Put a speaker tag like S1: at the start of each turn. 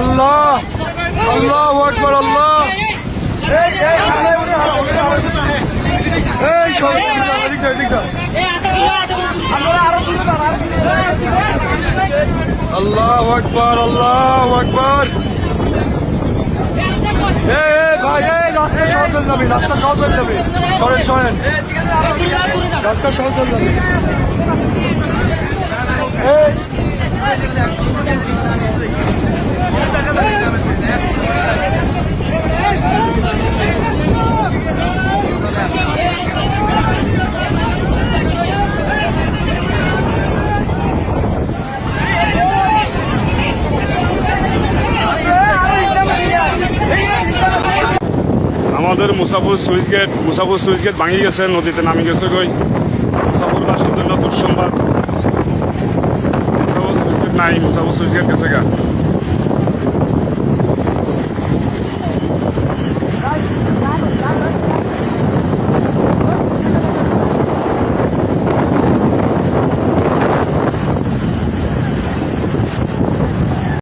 S1: আল্লাহ আল্লাহ আকবর, আল্লাহ। এই সব আল্লাহ আকবর আল্লাহ আকবর। ভাই রাস্তা সহজ হয়ে যাবে, রাস্তা সহজ হয়ে যাবে। সরেন সরেন। রাস্তা সহজ হয়ে যাবে।
S2: আমাদের মুসাফুর সুইচ গেট, মুসাফুর সুইচ গেট ভাঙি গেছে, নদীতে নামি গেছে কই মুসাফুরবাসীর জন্য দুঃসংবাদ। মুসাফুর সুইচ গেট নাই, মুসাফুর সুইচ গেট গেছে গা।